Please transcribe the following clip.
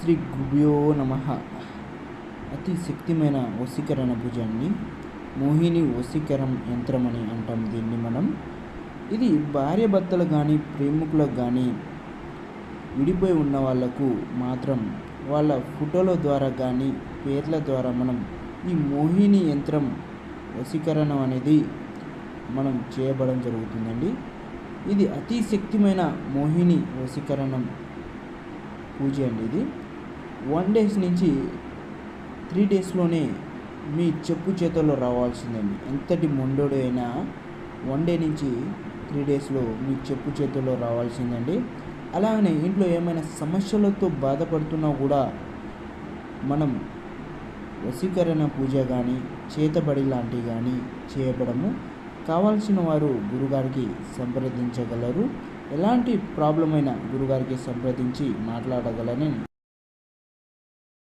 శ్రీ గుభ్యో నమ. అతి శక్తిమైన వశీకరణ భుజాన్ని మోహిని వశీకరం యంత్రం అని అంటాం దీన్ని మనం. ఇది భార్య భర్తలు కానీ ప్రేమికులకు కానీ విడిపోయి ఉన్న వాళ్ళకు మాత్రం వాళ్ళ ఫోటోల ద్వారా కానీ పేర్ల ద్వారా మనం ఈ మోహిని యంత్రం వశీకరణం అనేది మనం చేయబడం జరుగుతుందండి. ఇది అతి శక్తిమైన మోహిని వశీకరణం పూజ అండి ఇది. వన్ డేస్ నుంచి త్రీ డేస్లోనే మీ చెప్పు చేతుల్లో రావాల్సిందండి. ఎంతటి మొండోడు అయినా వన్ డే నుంచి త్రీ డేస్లో మీ చెప్పు చేతుల్లో రావాల్సిందండి. అలాగనే ఇంట్లో ఏమైనా సమస్యలతో బాధపడుతున్నా కూడా మనం వశీకరణ పూజ కానీ చేతబడి లాంటివి కానీ చేయబడము. కావాల్సిన వారు గురుగారికి సంప్రదించగలరు. ఎలాంటి ప్రాబ్లం అయినా గురుగారికి సంప్రదించి మాట్లాడగలని